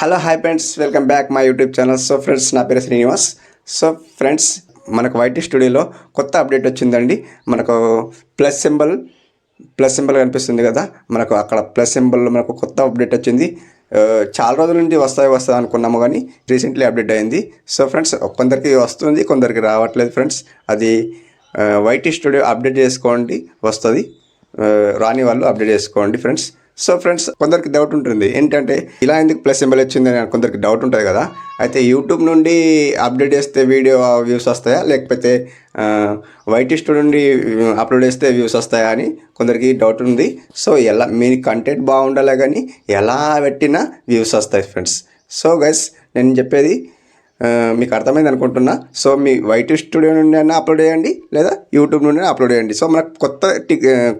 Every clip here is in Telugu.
Hello hi friends welcome back my YouTube channel. So friends నా పేరు శ్రీనివాస్. సో ఫ్రెండ్స్ మనకు వైటీ స్టూడియోలో కొత్త అప్డేట్ వచ్చిందండి. మనకు ప్లస్ సింబల్ ప్లస్ సింబల్ కనిపిస్తుంది కదా. మనకు అక్కడ ప్లస్ సింబల్ మనకు కొత్త అప్డేట్ వచ్చింది. చాలా రోజుల నుండి వస్తాయి వస్తాయి అనుకున్నాము కానీ రీసెంట్లీ అప్డేట్ అయింది. సో ఫ్రెండ్స్ కొందరికి వస్తుంది కొందరికి రావట్లేదు ఫ్రెండ్స్. అది వైటీ స్టూడియో అప్డేట్ చేసుకోండి వస్తుంది. రాని వాళ్ళు అప్డేట్ చేసుకోండి ఫ్రెండ్స్. సో ఫ్రెండ్స్ కొందరికి డౌట్ ఉంటుంది. ఏంటంటే ఇలా ఎందుకు ప్లస్ సింబల్ వచ్చింది అని కొందరికి డౌట్ ఉంటుంది కదా. అయితే యూట్యూబ్ నుండి అప్డేట్ చేస్తే వీడియో వ్యూస్ వస్తాయా? లేకపోతే వైటిస్ట్ నుండి అప్లోడ్ చేస్తే వ్యూస్ వస్తాయా అని కొందరికి డౌట్ ఉంది. సో ఎలా మీ కంటెంట్ బాగుండాలి కానీ ఎలా పెట్టినా వ్యూస్ వస్తాయి ఫ్రెండ్స్ సో గైస్ నేను చెప్పేది మీకు అర్థమైంది అనుకుంటున్నా. సో మీ వైట్ స్టూడియో నుండి అయినా అప్లోడ్ చేయండి లేదా యూట్యూబ్ నుండి అప్లోడ్ చేయండి. సో మనకు కొత్త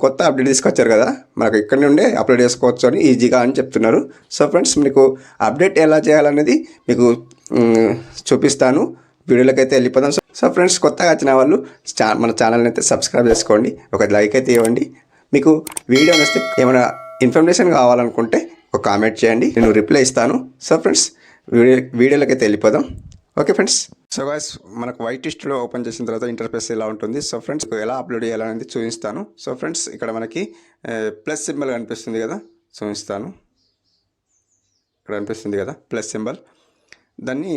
కొత్త అప్డేట్ తీసుకొచ్చారు కదా మనకు ఇక్కడ నుండే అప్లోడ్ చేసుకోవచ్చు అని ఈజీగా అని చెప్తున్నారు. సో ఫ్రెండ్స్ మీకు అప్డేట్ ఎలా చేయాలనేది మీకు చూపిస్తాను. వీడియోలోకి అయితే వెళ్ళిపోదాం. సో సో ఫ్రెండ్స్ కొత్తగా వచ్చిన వాళ్ళు చా మన ఛానల్ని అయితే సబ్స్క్రైబ్ చేసుకోండి. ఒక లైక్ అయితే ఇవ్వండి. మీకు వీడియో నచ్చితే ఏమైనా ఇన్ఫర్మేషన్ కావాలనుకుంటే ఒక కామెంట్ చేయండి. నేను రిప్లై ఇస్తాను. సో ఫ్రెండ్స్ వీడియో వీడియోలోకి అయితే వెళ్ళిపోదాం. ఓకే ఫ్రెండ్స్ సో గాయస్ మనకు వైట్ లిస్ట్లో ఓపెన్ చేసిన తర్వాత ఇంటర్ఫేస్ ఎలా ఉంటుంది? సో ఫ్రెండ్స్ ఎలా అప్లోడ్ చేయాలనేది చూపిస్తాను. సో ఫ్రెండ్స్ ఇక్కడ మనకి ప్లస్ సింబల్ కనిపిస్తుంది కదా? చూపిస్తాను. ఇక్కడ కనిపిస్తుంది కదా? ప్లస్ సింబల్ దాన్ని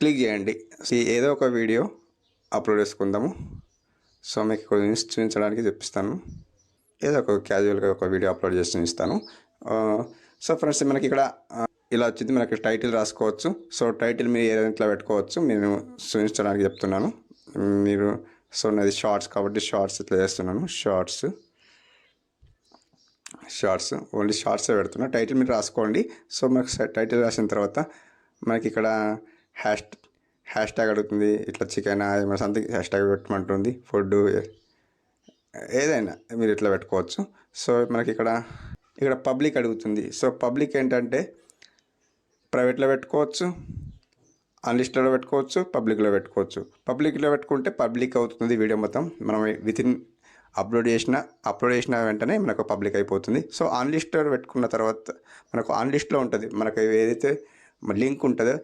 క్లిక్ చేయండి. ఈ ఏదో ఒక వీడియో అప్లోడ్ చేసుకుందాము. సో మీకు ఇక్కడ చూపించడానికి చెప్పిస్తాను ఏదో ఒక క్యాజువల్గా ఒక వీడియో అప్లోడ్ చేసి చూపిస్తాను. సో ఫ్రెండ్స్ మనకి ఇక్కడ ఇలా వచ్చింది. మనకి టైటిల్ రాసుకోవచ్చు. సో టైటిల్ మీరు ఏదైనా ఇట్లా పెట్టుకోవచ్చు నేను చూపించడానికి చెప్తున్నాను. మీరు సో నాది షార్ట్స్ కాబట్టి షార్ట్స్ ఇట్లా చేస్తున్నాను. షార్ట్స్. షార్ట్స్. ఓన్లీ షార్ట్సే పెడుతున్నా. టైటిల్ మీరు రాసుకోండి. సో మనకు టైటిల్ రాసిన తర్వాత మనకి ఇక్కడ హ్యాష్ హ్యాష్ ట్యాగ్ అడుగుతుంది. ఇట్లా చికెన్ ఏమైనా సంథింగ్ హ్యాష్ ట్యాగ్ పెట్టమంటుంది ఫుడ్ ఏదైనా మీరు ఇట్లా పెట్టుకోవచ్చు. సో మనకి ఇక్కడ ఇక్కడ పబ్లిక్ అడుగుతుంది. సో పబ్లిక్ ఏంటంటే ప్రైవేట్లో పెట్టుకోవచ్చు అన్లిస్ట్లో పెట్టుకోవచ్చు పబ్లిక్లో పెట్టుకోవచ్చు. పబ్లిక్లో పెట్టుకుంటే పబ్లిక్ అవుతుంది వీడియో మొత్తం. మనం విత్ ఇన్ అప్లోడ్ చేసిన అప్లోడ్ చేసిన వెంటనే మనకు పబ్లిక్ అయిపోతుంది. సో ఆన్లిస్ట్లో పెట్టుకున్న తర్వాత మనకు అన్లిస్ట్లో ఉంటుంది. మనకు ఏదైతే లింక్ ఉంటుందో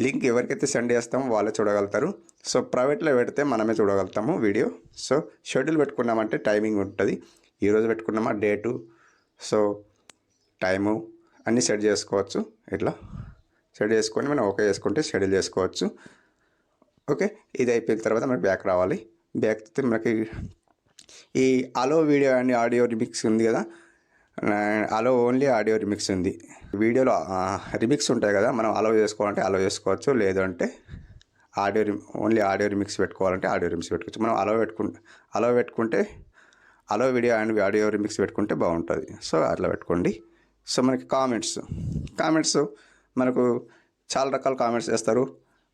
లింక్ ఎవరికైతే సెండ్ చేస్తామో వాళ్ళే చూడగలుగుతారు. సో ప్రైవేట్లో పెడితే మనమే చూడగలుగుతాము వీడియో. సో షెడ్యూల్ పెట్టుకున్నామంటే టైమింగ్ ఉంటుంది. ఈరోజు పెట్టుకున్నామా? డేటు. సో టైము అన్నీ సెట్ చేసుకోవచ్చు. ఇట్లా షెడ్యూల్ చేసుకొని మనం ఓకే చేసుకుంటే షెడ్యూల్ చేసుకోవచ్చు. ఓకే? ఇది అయిపోయిన తర్వాత మనకి బ్యాక్ రావాలి. బ్యాక్ అయితే మనకి ఈ allow video and audio remix ఉంది కదా? అలో ఓన్లీ ఆడియో రిమిక్స్ ఉంది. వీడియోలో రిమిక్స్ ఉంటాయి కదా? మనం అలో చేసుకోవాలంటే అలో చేసుకోవచ్చు. లేదంటే audio rim only audio remix పెట్టుకోవాలంటే ఆడియో రిమిక్స్ పెట్టుకోవచ్చు. మనం అలో పెట్టుకుంటే అలో పెట్టుకుంటే allow video and audio remix పెట్టుకుంటే బాగుంటుంది. సో అట్లా పెట్టుకోండి. సో మనకి కామెంట్స్ కామెంట్స్ మనకు చాలా రకాల కామెంట్స్ చేస్తారు.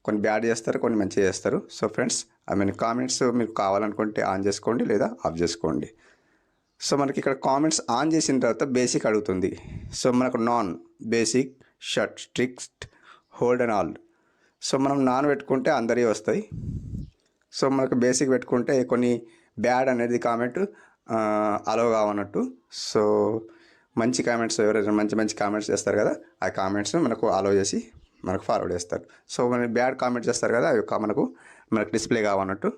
కొన్ని బ్యాడ్ చేస్తారు కొన్ని మంచిగా చేస్తారు. So friends I mean comments మీకు కావాలనుకుంటే ఆన్ చేసుకోండి లేదా ఆఫ్ చేసుకోండి. సో మనకి ఇక్కడ కామెంట్స్ ఆన్ చేసిన తర్వాత బేసిక్ అడుగుతుంది. సో మనకు non basic shirt strict hold and all so మనం నాన్ పెట్టుకుంటే అందరివి వస్తాయి. సో మనకు బేసిక్ పెట్టుకుంటే కొన్ని బ్యాడ్ అనేది కామెంట్ అలో కావన్నట్టు సో మంచి కామెంట్స్ ఎవరైనా మంచి మంచి కామెంట్స్ చేస్తారు కదా ఆ కామెంట్స్ మనకు అలో చేసి మనకు ఫార్వర్డ్ చేస్తారు. సో మన బ్యాడ్ కామెంట్స్ చేస్తారు కదా అవి మనకు మనకు డిస్ప్లే కావన్నట్టు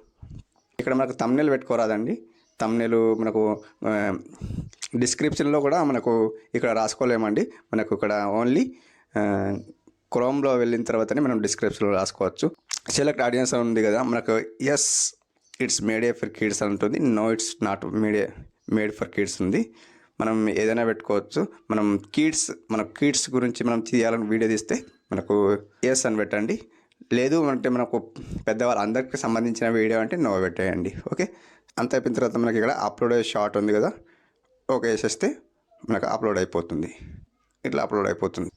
ఇక్కడ మనకు తమ్నెల్ పెట్టుకోరాదండి. తమ్నెల్ మనకు డిస్క్రిప్షన్లో కూడా మనకు ఇక్కడ రాసుకోలేమండి. మనకు ఇక్కడ ఓన్లీ క్రోమ్లో వెళ్ళిన తర్వాతనే మనం డిస్క్రిప్షన్లో రాసుకోవచ్చు. సెలెక్ట్ ఆడియన్స్ ఉంది కదా మనకు yes it's made for kids అని ఉంటుంది no it's not made made for kids ఉంది. మనం ఏదైనా పెట్టుకోవచ్చు. మనం కిడ్స్ మన కిడ్స్ గురించి మనం తీయాలని వీడియో తీస్తే మనకు ఎస్ అని పెట్టండి. లేదు అంటే మనకు పెద్దవాళ్ళు అందరికి సంబంధించిన వీడియో అంటే నో పెట్టేయండి. ఓకే అంత అయిపోయిన తర్వాత మనకి ఇక్కడ అప్లోడ్ అయ్యే షార్ట్ ఉంది కదా. ఓకే వేసేస్తే మనకు అప్లోడ్ అయిపోతుంది. ఇట్లా అప్లోడ్ అయిపోతుంది.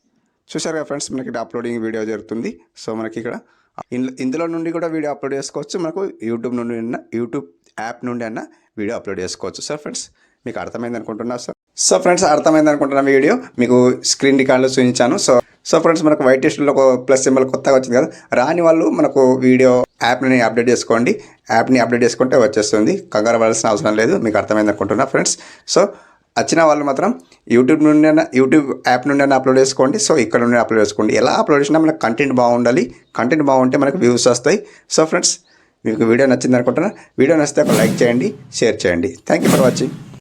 చూసారు కదా ఫ్రెండ్స్ మనకి ఇక్కడ అప్లోడింగ్ వీడియో జరుగుతుంది. సో మనకి ఇక్కడ ఇందులో ఇందులో నుండి కూడా వీడియో అప్లోడ్ చేసుకోవచ్చు. మనకు యూట్యూబ్ నుండి యూట్యూబ్ యాప్ నుండి అన్న వీడియో అప్లోడ్ చేసుకోవచ్చు. సార్ ఫ్రెండ్స్ మీకు అర్థమైంది అనుకుంటున్నా సార్ సో ఫ్రెండ్స్ అర్థమైంది అనుకుంటున్న వీడియో. మీకు స్క్రీన్ రికార్డులో చూపించాను. సో సో ఫ్రెండ్స్ మనకు వైట్ టెస్ట్లో ప్లస్ సింబల్ కొత్తగా వచ్చింది కదా. రాని వాళ్ళు మనకు వీడియో యాప్ని అప్డేట్ చేసుకోండి. యాప్ని అప్డేట్ చేసుకుంటే వచ్చేస్తుంది. కంగారు పడాల్సిన అవసరం లేదు. మీకు అర్థమైంది అనుకుంటున్నా ఫ్రెండ్స్. సో వచ్చిన వాళ్ళు మాత్రం యూట్యూబ్ నుండి యూట్యూబ్ యాప్ నుండి అప్లోడ్ చేసుకోండి. సో ఇక్కడ నుండి అప్లోడ్ చేసుకోండి. ఎలా అప్లోడ్ చేసినా మనకు కంటెంట్ బాగుండాలి. కంటెంట్ బాగుంటే మనకు వ్యూస్ వస్తాయి. సో ఫ్రెండ్స్ మీకు వీడియో నచ్చింది అనుకుంటున్నా. వీడియో నచ్చితే ఒక లైక్ చేయండి షేర్ చేయండి. Thank you for watching